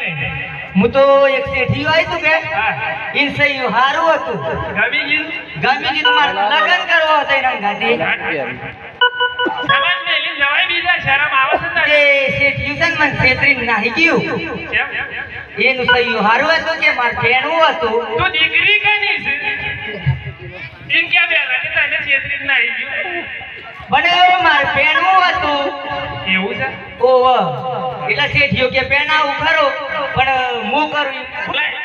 હું તો એક શેઠી તું કે? હા ઇન સહી હારું હતું. ગમી ગયું? ગાંધીજી તમારે લગ્ન કરવો હતો એના ગાંધી સમાજ ને લઈને જવાય બીજા શરમ આવે છે તે તને શેઠિયું મન છેતરીને નાહી ગયું? એનું સહી હારું હતું કે માર કેણું હતું. તું દીકરી કની એટલે શેઠિયો કે પેના ઉભરો પણ હું કરું?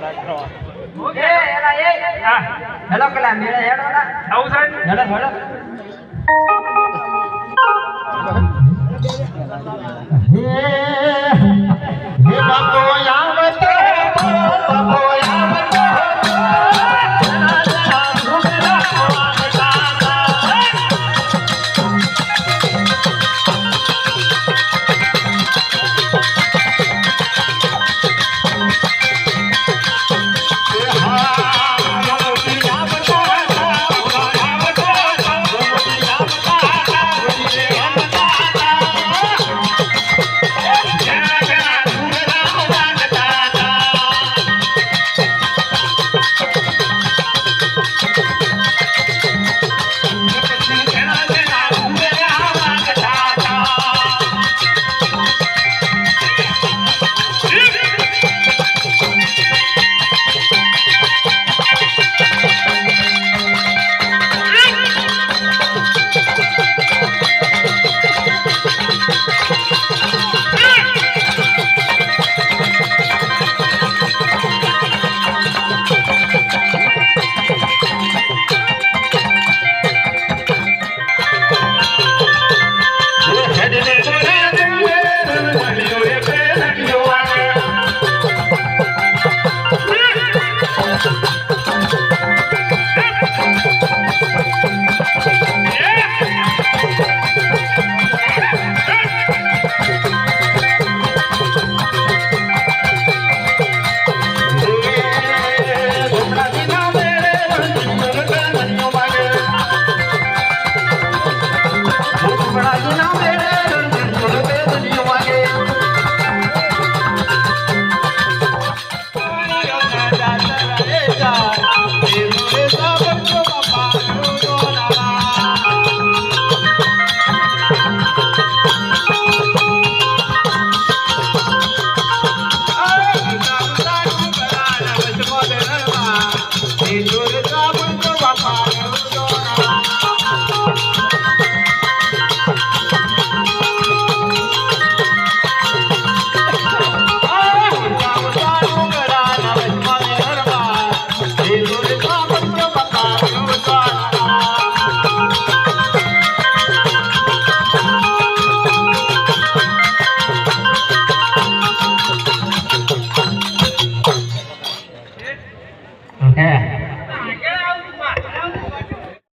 લાય, લાય. એ, એલા, એ. હેલો પેલા મેળે હેડો ના. આવું છે હેડો હેડો